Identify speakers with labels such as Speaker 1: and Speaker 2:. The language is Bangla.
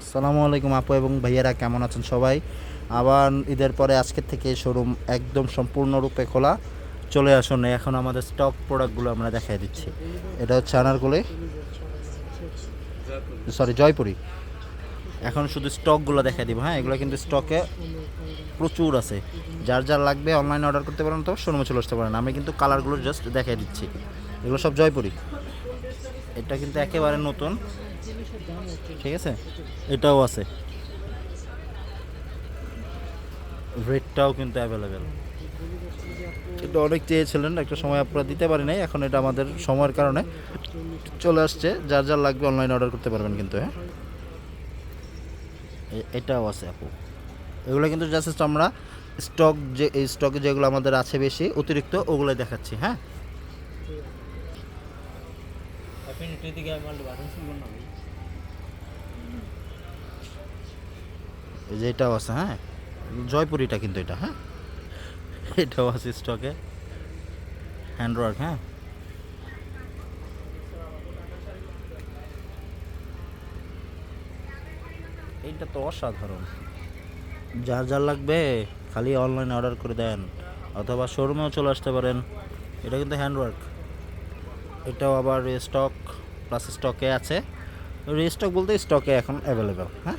Speaker 1: আসসালামু আলাইকুম আপু এবং ভাইয়ারা, কেমন আছেন সবাই? আবার ঈদের পরে আজকের থেকে শোরুম একদম সম্পূর্ণরূপে খোলা। চলে আসুন, এখন আমাদের স্টক প্রোডাক্টগুলো আমরা দেখাই দিচ্ছি। এটা হচ্ছে আনারগুলি সরি জয়পুরি। এখন শুধু স্টকগুলো দেখাই দিব হ্যাঁ? এগুলো কিন্তু স্টকে প্রচুর আছে। যার যার লাগবে অনলাইনে অর্ডার করতে পারেন তো শোরুমে চলে আসতে পারেন। আমি কিন্তু কালারগুলো জাস্ট দেখাই দিচ্ছি। এগুলো সব জয়পুরি। এটা কিন্তু একেবারে নতুন। ঠিক আছে? এটাও আছে। রেটটাও কিন্তু অ্যাভেলেবেল এটা অনেক চেয়েছিলেন একটা সময় আপনারা দিতে পারি নাই এখন এটা আমাদের সময়ের কারণে চলে আসছে। যার যার লাগবে অনলাইনে অর্ডার করতে পারবেন কিন্তু হ্যাঁ? এটাও আছে আপু। এগুলো কিন্তু জাস্ট আমরা স্টক যে স্টকে যেগুলো আমাদের আছে বেশি অতিরিক্ত ওগুলো দেখাচ্ছি হ্যাঁ? এই যে এটাও আছে হ্যাঁ? জয়পুরিটা কিন্তু এটা হ্যাঁ? এটাও আছে স্টকে হ্যান্ডওয়ার্ক হ্যাঁ? এইটা তো অসাধারণ। যার যার লাগবে, খালি অনলাইনে অর্ডার করে দেন, অথবা শোরুমেও চলে আসতে পারেন। এটা কিন্তু হ্যান্ডওয়ার্ক এটাও আবার স্টক প্লাস স্টকে আছে। রিস্টক বলতে স্টকে এখন অ্যাভেলেবেল হ্যাঁ?